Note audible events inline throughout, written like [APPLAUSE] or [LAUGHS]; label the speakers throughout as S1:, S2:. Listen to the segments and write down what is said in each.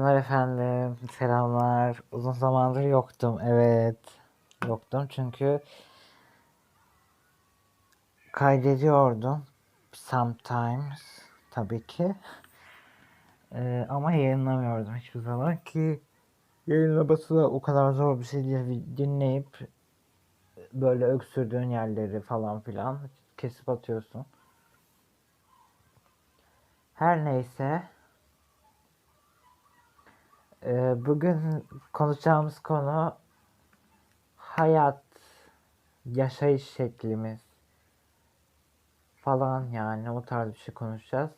S1: Selamlar efendim. Selamlar. Uzun zamandır yoktum. Evet. Yoktum çünkü kaydediyordum. Sometimes. Tabii ki. [LAUGHS] Ee, ama yayınlamıyordum hiçbir zaman ki yayınlaması da o kadar zor bir şey değil. Dinleyip böyle öksürdüğün yerleri falan filan kesip atıyorsun. Her neyse. Ee, bugün konuşacağımız konu hayat, yaşayış şeklimiz falan yani o tarz bir şey konuşacağız.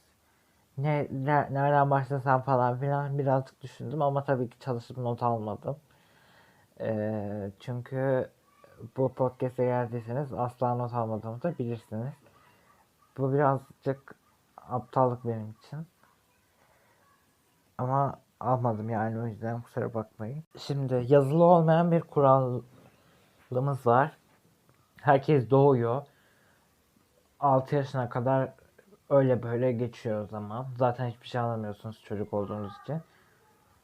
S1: Ne, ne- nereden başlasam falan filan birazcık düşündüm ama tabii ki çalışıp not almadım. Ee, çünkü bu podcast'e geldiyseniz asla not almadığımı da bilirsiniz. Bu birazcık aptallık benim için. Ama almadım yani o yüzden kusura bakmayın. Şimdi yazılı olmayan bir kuralımız var. Herkes doğuyor. 6 yaşına kadar öyle böyle geçiyor o zaman. Zaten hiçbir şey anlamıyorsunuz çocuk olduğunuz için.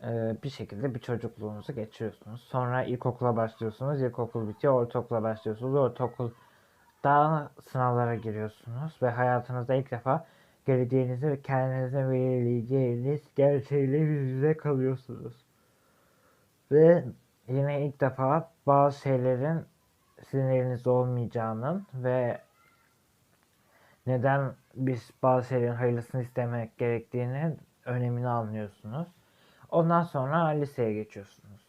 S1: Ee, bir şekilde bir çocukluğunuzu geçiriyorsunuz. Sonra ilkokula başlıyorsunuz. İlkokul bitiyor. Ortaokula başlıyorsunuz. Ortaokulda sınavlara giriyorsunuz. Ve hayatınızda ilk defa geleceğinizi ve kendinize belirleyeceğiniz gerçeğiyle yüz yüze kalıyorsunuz. Ve yine ilk defa bazı şeylerin sizin olmayacağının ve neden biz bazı şeylerin hayırlısını istemek gerektiğinin önemini anlıyorsunuz. Ondan sonra liseye geçiyorsunuz.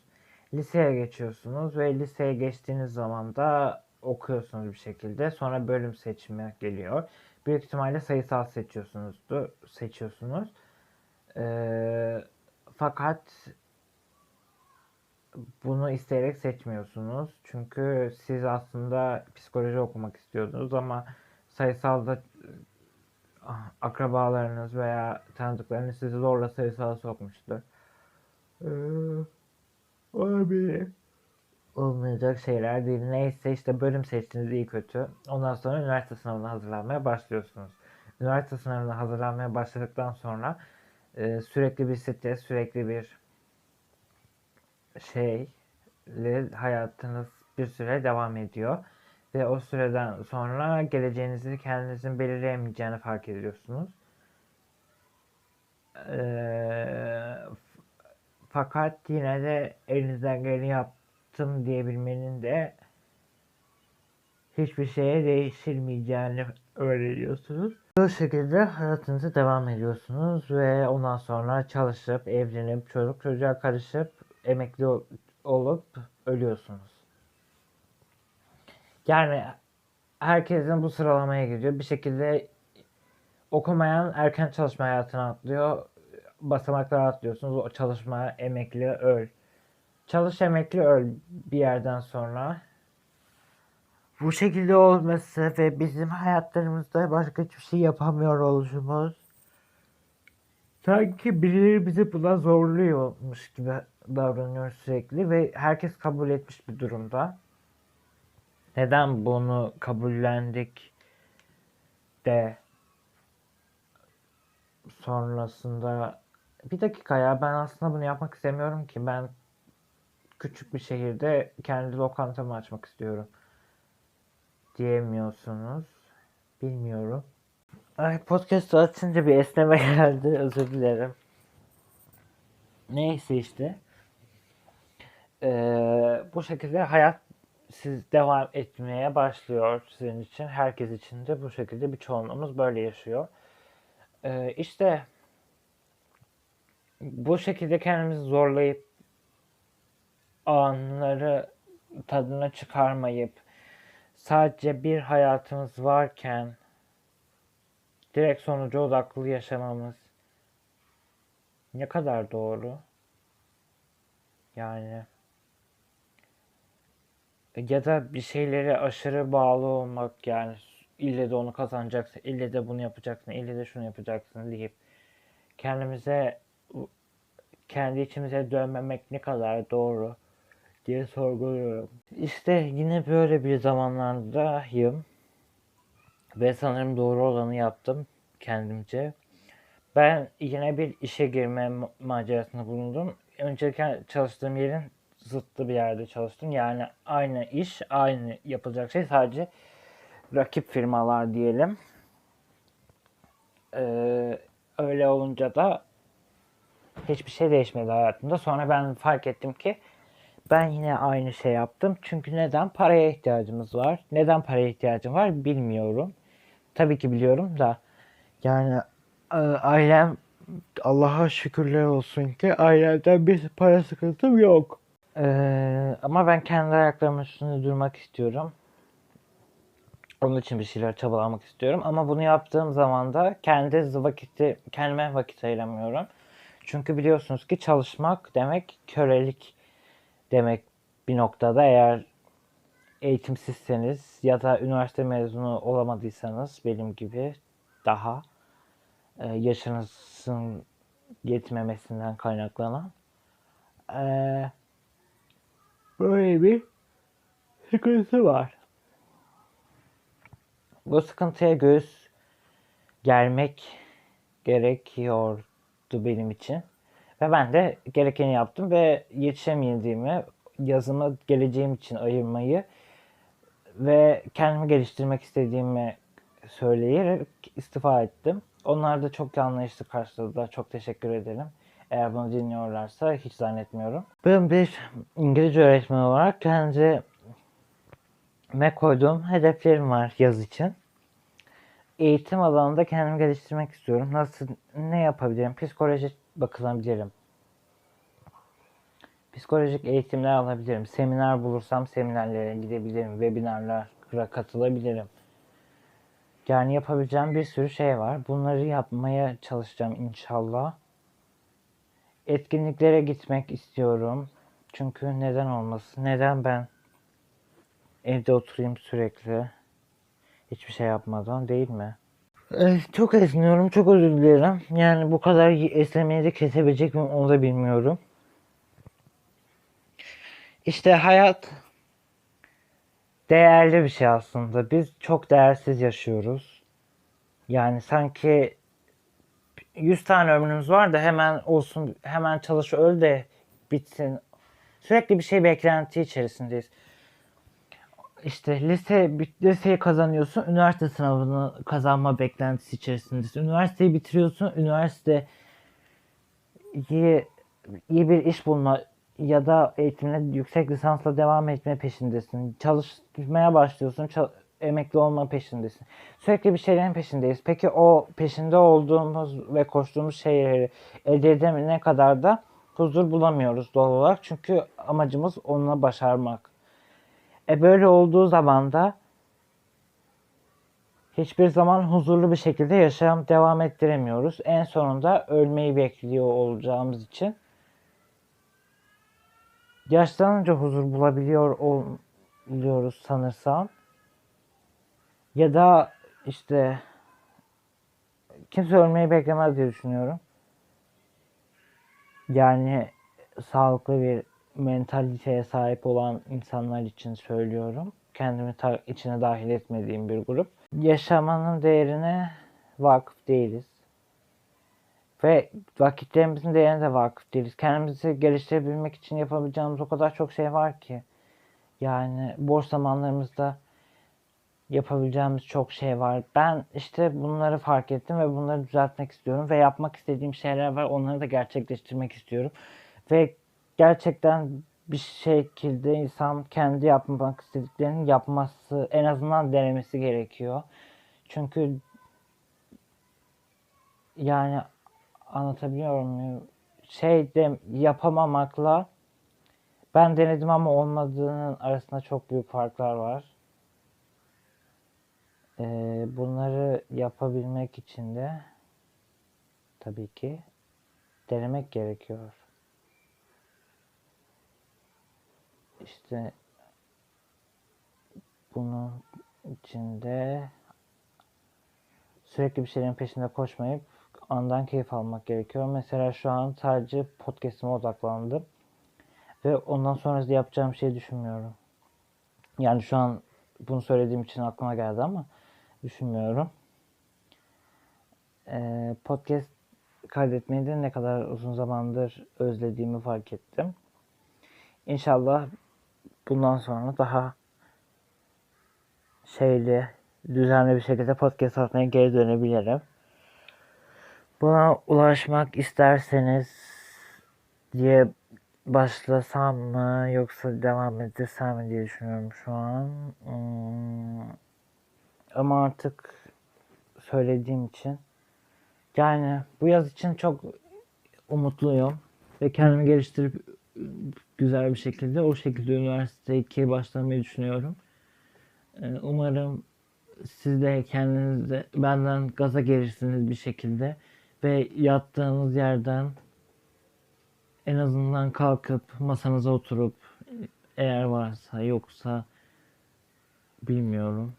S1: Liseye geçiyorsunuz ve liseye geçtiğiniz zaman da okuyorsunuz bir şekilde. Sonra bölüm seçimi geliyor. Büyük ihtimalle sayısal seçiyorsunuzdu, seçiyorsunuz. Ee, fakat bunu isteyerek seçmiyorsunuz. Çünkü siz aslında psikoloji okumak istiyordunuz ama sayısalda ah, akrabalarınız veya tanıdıklarınız sizi zorla sayısala sokmuştur. Ee, olabilir. Olmayacak şeyler değil. Neyse işte bölüm seçtiniz iyi kötü. Ondan sonra üniversite sınavına hazırlanmaya başlıyorsunuz. Üniversite sınavına hazırlanmaya başladıktan sonra e, sürekli bir stres, sürekli bir şeyle hayatınız bir süre devam ediyor. Ve o süreden sonra geleceğinizi kendinizin belirleyemeyeceğini fark ediyorsunuz. F- fakat yine de elinizden geleni yaptım diyebilmenin de hiçbir şeye değişilmeyeceğini öğreniyorsunuz. Bu şekilde hayatınıza devam ediyorsunuz ve ondan sonra çalışıp, evlenip, çocuk çocuğa karışıp, emekli ol- olup ölüyorsunuz. Yani herkesin bu sıralamaya giriyor. Bir şekilde okumayan erken çalışma hayatına atlıyor. Basamaklara atlıyorsunuz. O çalışma, emekli, öl. Çalış emekli öl bir yerden sonra. Bu şekilde olması ve bizim hayatlarımızda başka hiçbir şey yapamıyor oluşumuz sanki birileri bizi buna zorluyormuş gibi davranıyor sürekli ve herkes kabul etmiş bir durumda. Neden bunu kabullendik de sonrasında bir dakika ya ben aslında bunu yapmak istemiyorum ki ben küçük bir şehirde kendi lokantamı açmak istiyorum diyemiyorsunuz. Bilmiyorum. Ay podcast açınca bir esneme [LAUGHS] geldi. Özür dilerim. Neyse işte. Ee, bu şekilde hayat siz devam etmeye başlıyor sizin için. Herkes için de bu şekilde bir çoğunluğumuz böyle yaşıyor. Ee, işte bu şekilde kendimizi zorlayıp anları tadına çıkarmayıp sadece bir hayatımız varken direkt sonuca odaklı yaşamamız ne kadar doğru? Yani ya da bir şeylere aşırı bağlı olmak yani ille de onu kazanacaksın, ille de bunu yapacaksın, ille de şunu yapacaksın deyip kendimize kendi içimize dönmemek ne kadar doğru diye sorguluyorum. İşte yine böyle bir zamanlardayım ve sanırım doğru olanı yaptım kendimce. Ben yine bir işe girme ma- macerasında bulundum. Önceki çalıştığım yerin zıttı bir yerde çalıştım. Yani aynı iş, aynı yapılacak şey sadece rakip firmalar diyelim. Ee, öyle olunca da hiçbir şey değişmedi hayatımda. Sonra ben fark ettim ki ben yine aynı şey yaptım. Çünkü neden? Paraya ihtiyacımız var. Neden paraya ihtiyacım var bilmiyorum. Tabii ki biliyorum da yani e, ailem Allah'a şükürler olsun ki ailemden bir para sıkıntım yok. Ee, ama ben kendi ayaklarımın üstünde durmak istiyorum. Onun için bir şeyler çabalamak istiyorum. Ama bunu yaptığım zaman da kendi vakiti, kendime vakit ayıramıyorum. Çünkü biliyorsunuz ki çalışmak demek kölelik demek bir noktada eğer eğitimsizseniz ya da üniversite mezunu olamadıysanız benim gibi daha e, yaşınızın yetmemesinden kaynaklanan e, böyle bir sıkıntı var. Bu sıkıntıya göğüs germek gerekiyordu benim için. Ve ben de gerekeni yaptım ve yetişemediğimi, yazımı geleceğim için ayırmayı ve kendimi geliştirmek istediğimi söyleyerek istifa ettim. Onlar da çok anlayışlı karşıladılar. Çok teşekkür ederim. Eğer bunu dinliyorlarsa hiç zannetmiyorum. Ben bir İngilizce öğretmeni olarak kendime koyduğum hedeflerim var yaz için. Eğitim alanında kendimi geliştirmek istiyorum. Nasıl, ne yapabilirim? Psikoloji bakılabilirim. Psikolojik eğitimler alabilirim. Seminer bulursam seminerlere gidebilirim. Webinarlara katılabilirim. Yani yapabileceğim bir sürü şey var. Bunları yapmaya çalışacağım inşallah. Etkinliklere gitmek istiyorum. Çünkü neden olmasın? Neden ben evde oturayım sürekli? Hiçbir şey yapmadan değil mi? Eh, Çok esniyorum. Çok özür dilerim. Yani bu kadar esnemeyi de kesebilecek miyim onu da bilmiyorum. İşte hayat değerli bir şey aslında. Biz çok değersiz yaşıyoruz. Yani sanki 100 tane ömrümüz var da hemen olsun, hemen çalış öl de bitsin. Sürekli bir şey beklenti içerisindeyiz. İşte lise liseyi kazanıyorsun, üniversite sınavını kazanma beklentisi içerisindesin. Üniversiteyi bitiriyorsun, üniversite iyi, iyi bir iş bulma ya da eğitimine yüksek lisansla devam etme peşindesin. Çalışmaya başlıyorsun, çal- emekli olma peşindesin. Sürekli bir şeylerin peşindeyiz. Peki o peşinde olduğumuz ve koştuğumuz şeyleri elde edemene kadar da huzur bulamıyoruz doğal olarak. Çünkü amacımız onunla başarmak. E böyle olduğu zaman da hiçbir zaman huzurlu bir şekilde yaşam devam ettiremiyoruz. En sonunda ölmeyi bekliyor olacağımız için yaşlanınca huzur bulabiliyor oluyoruz sanırsam. Ya da işte kimse ölmeyi beklemez diye düşünüyorum. Yani sağlıklı bir mentaliteye sahip olan insanlar için söylüyorum. Kendimi ta- içine dahil etmediğim bir grup. Yaşamanın değerine vakıf değiliz. Ve vakitlerimizin değerine de vakıf değiliz. Kendimizi geliştirebilmek için yapabileceğimiz o kadar çok şey var ki. Yani boş zamanlarımızda yapabileceğimiz çok şey var. Ben işte bunları fark ettim ve bunları düzeltmek istiyorum ve yapmak istediğim şeyler var. Onları da gerçekleştirmek istiyorum. Ve gerçekten bir şekilde insan kendi yapmak istediklerini yapması, en azından denemesi gerekiyor. Çünkü yani anlatabiliyor muyum? Şey de yapamamakla ben denedim ama olmadığının arasında çok büyük farklar var. Ee, bunları yapabilmek için de tabii ki denemek gerekiyor. İşte bunun içinde sürekli bir şeylerin peşinde koşmayıp andan keyif almak gerekiyor. Mesela şu an sadece podcast'ime odaklandım. Ve ondan sonrasında yapacağım şeyi düşünmüyorum. Yani şu an bunu söylediğim için aklıma geldi ama düşünmüyorum. Ee, podcast kaydetmeyi de ne kadar uzun zamandır özlediğimi fark ettim. İnşallah bundan sonra daha şeyli, düzenli bir şekilde podcast atmaya geri dönebilirim. Buna ulaşmak isterseniz diye başlasam mı yoksa devam etsem mi diye düşünüyorum şu an. Hmm. Ama artık söylediğim için yani bu yaz için çok umutluyum ve kendimi geliştirip güzel bir şekilde o şekilde üniversite 2'ye başlamayı düşünüyorum. Ee, Umarım siz de kendinizi benden gaza gelirsiniz bir şekilde ve yattığınız yerden en azından kalkıp masanıza oturup eğer varsa yoksa bilmiyorum.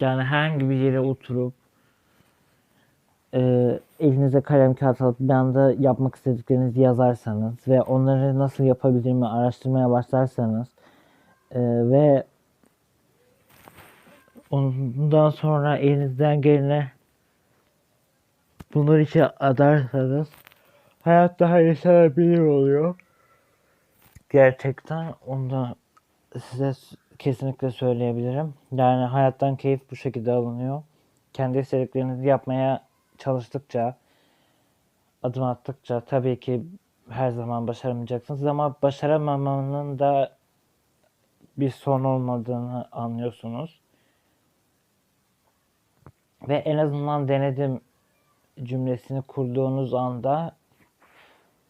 S1: Yani herhangi bir yere oturup e, elinize kalem kağıt alıp bir anda yapmak istediklerinizi yazarsanız ve onları nasıl yapabilirimi araştırmaya başlarsanız e, ve ondan sonra elinizden gelene bunlar için adarsanız hayat daha yaşanabilir oluyor. Gerçekten onu da size kesinlikle söyleyebilirim. Yani hayattan keyif bu şekilde alınıyor. Kendi istediklerinizi yapmaya çalıştıkça, adım attıkça tabii ki her zaman başaramayacaksınız ama başaramamanın da bir son olmadığını anlıyorsunuz. Ve en azından denedim cümlesini kurduğunuz anda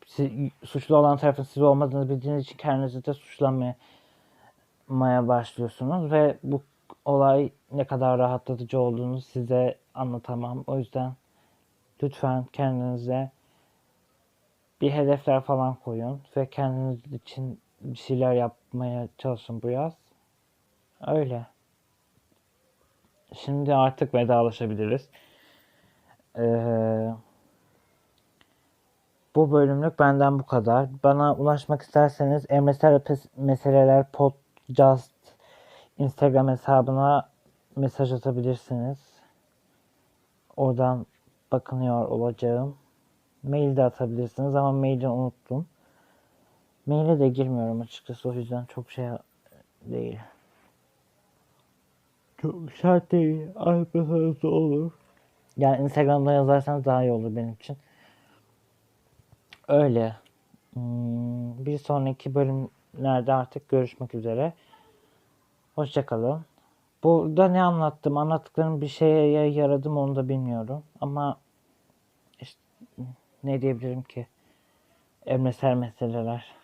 S1: siz, suçlu olan tarafın siz olmadığını bildiğiniz için kendinizi de suçlamaya başlıyorsunuz ve bu olay ne kadar rahatlatıcı olduğunu size anlatamam. O yüzden lütfen kendinize bir hedefler falan koyun ve kendiniz için bir şeyler yapmaya çalışın bu yaz. Öyle. Şimdi artık vedalaşabiliriz. Ee, bu bölümlük benden bu kadar. Bana ulaşmak isterseniz Emresel Meseleler Podcast Instagram hesabına mesaj atabilirsiniz. Oradan bakınıyor olacağım. Mail de atabilirsiniz ama maili unuttum. Maile de girmiyorum açıkçası o yüzden çok şey değil. Çok şart değil. Da olur. Yani Instagram'da yazarsanız daha iyi olur benim için. Öyle. Hmm, bir sonraki bölümlerde artık görüşmek üzere. Hoşçakalın. Burada ne anlattım? Anlattıklarım bir şeye yaradı mı onu da bilmiyorum. Ama ne diyebilirim ki? Emresel meseleler.